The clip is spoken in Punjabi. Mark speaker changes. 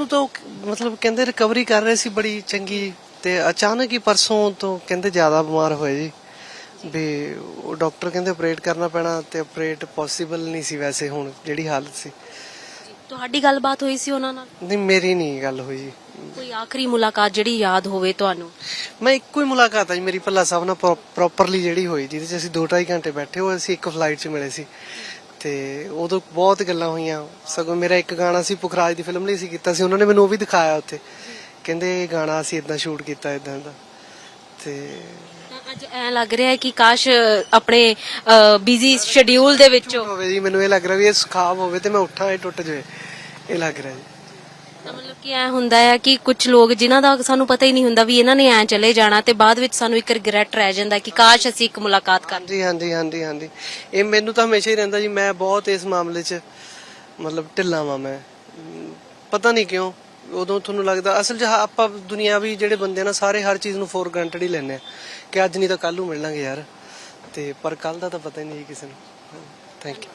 Speaker 1: ਉਹਨਾਂ ਨੂੰ ਤਾਂ ਮਤਲਬ ਕਹਿੰਦੇ ਰਿਕਵਰੀ ਕਰ ਰਹੇ ਸੀ ਬੜੀ ਚੰਗੀ ਤੇ ਅਚਾਨਕ ਹੀ ਪਰਸੋਂ ਤੋਂ ਕਹਿੰਦੇ ਜ਼ਿਆਦਾ ਬਿਮਾਰ ਹੋਏ ਜੀ। ਵੀ ਉਹ ਡਾਕਟਰ ਕਹਿੰਦੇ ਆਪਰੇਟ ਕਰਨਾ ਪੈਣਾ ਤੇ ਆਪਰੇਟ ਪੋਸੀਬਲ ਨਹੀਂ ਸੀ ਵੈਸੇ ਹੁਣ ਜਿਹੜੀ ਹਾਲਤ ਸੀ।
Speaker 2: ਤੁਹਾਡੀ ਗੱਲਬਾਤ ਹੋਈ ਸੀ ਉਹਨਾਂ ਨਾਲ?
Speaker 1: ਨਹੀਂ ਮੇਰੀ ਨਹੀਂ ਗੱਲ ਹੋਈ ਜੀ।
Speaker 2: ਕੋਈ ਆਖਰੀ ਮੁਲਾਕਾਤ ਜਿਹੜੀ ਯਾਦ ਹੋਵੇ ਤੁਹਾਨੂੰ?
Speaker 1: ਮੈਂ ਇੱਕੋ ਹੀ ਮੁਲਾਕਾਤ ਆ ਜੀ ਮੇਰੀ ਭੱਲਾ ਸਾਹਿਬ ਨਾਲ ਪ੍ਰੋਪਰਲੀ ਜਿਹੜੀ ਹੋਈ ਜਿਹਦੇ ਚ ਅਸੀਂ 2.5 ਘੰਟੇ ਬੈਠੇ ਹੋਏ ਅਸੀਂ ਇੱਕ ਫਲਾਈਟ 'ਚ ਮਿਲੇ ਸੀ। ਤੇ ਉਦੋਂ ਬਹੁਤ ਗੱਲਾਂ ਹੋਈਆਂ। ਸਗੋਂ ਮੇਰਾ ਇੱਕ ਗਾਣਾ ਸੀ ਪੁਖਰਾਜ ਦੀ ਫਿਲਮ ਲਈ ਸੀ ਕੀਤਾ ਸੀ। ਉਹਨਾਂ ਨੇ ਮੈਨੂੰ ਉਹ ਵੀ ਦਿਖਾਇਆ ਉੱਥੇ। ਕਹਿੰਦੇ ਇਹ ਗਾਣਾ ਅਸੀਂ ਇਦਾਂ ਸ਼ੂਟ ਕੀਤਾ ਇਦਾਂ ਦਾ।
Speaker 2: ਤੇ ਅੱਜ ਐ ਲੱਗ ਰਿਹਾ ਹੈ ਕਿ ਕਾਸ਼ ਆਪਣੇ ਬਿਜ਼ੀ ਸ਼ਡਿਊਲ ਦੇ ਵਿੱਚੋਂ
Speaker 1: ਹੋਵੇ ਜੀ ਮੈਨੂੰ ਇਹ ਲੱਗ ਰਿਹਾ ਵੀ ਇਹ ਸੁਖਾਵ ਹੋਵੇ ਤੇ ਮੈਂ ਉੱਠਾਂ ਇਹ ਟੁੱਟ ਜਾਵੇ। ਇਹ ਲੱਗ ਰਿਹਾ ਜੀ।
Speaker 2: ਤਾਂ ਮਤਲਬ ਕਿ ਐ ਹੁੰਦਾ ਹੈ ਕਿ ਕੁਝ ਲੋਕ ਜਿਨ੍ਹਾਂ ਦਾ ਸਾਨੂੰ ਪਤਾ ਹੀ ਨਹੀਂ ਹੁੰਦਾ ਵੀ ਇਹਨਾਂ ਨੇ ਐ ਚਲੇ ਜਾਣਾ ਤੇ ਬਾਅਦ ਵਿੱਚ ਸਾਨੂੰ ਇੱਕ ਰਿਗਰੈਟ ਰਹਿ ਜਾਂਦਾ ਕਿ ਕਾਸ਼ ਅਸੀਂ ਇੱਕ ਮੁਲਾਕਾਤ ਕਰ
Speaker 1: ਹਾਂਜੀ ਹਾਂਜੀ ਹਾਂਜੀ ਹਾਂਜੀ। ਇਹ ਮੈਨੂੰ ਤਾਂ ਹਮੇਸ਼ਾ ਹੀ ਰਹਿੰਦਾ ਜੀ ਮੈਂ ਬਹੁਤ ਇਸ ਮਾਮਲੇ 'ਚ ਮਤਲਬ ਢਿੱਲਾ ਵਾਂ ਮੈਂ। ਅਮ, ਪਤਾ ਨਹੀਂ ਕਿਉਂ ਉਦੋਂ ਤੁਹਾਨੂੰ ਲੱਗਦਾ ਅਸਲ 'ਚ ਹਾ- ਆਪਾਂ ਦੁਨੀਆਵੀ ਜਿਹੜੇ ਬੰਦੇ ਆ ਨਾ ਸਾਰੇ ਹਰ ਚੀਜ਼ ਨੂੰ ਫੋਰ ਗ੍ਰਾਂਟਡ ਹੀ ਲੈਂਦੇ ਆ ਕਿ ਅੱਜ ਨਹੀਂ ਤਾਂ ਕੱਲ ਨੂੰ ਮਿਲਾਂਗੇ ਯਾਰ। ਤੇ ਪਰ ਕੱਲ ਦਾ ਤਾਂ ਪਤਾ ਹੀ ਨਹੀਂ ਜੀ ਕਿਸੇ ਨੂੰ। Thank you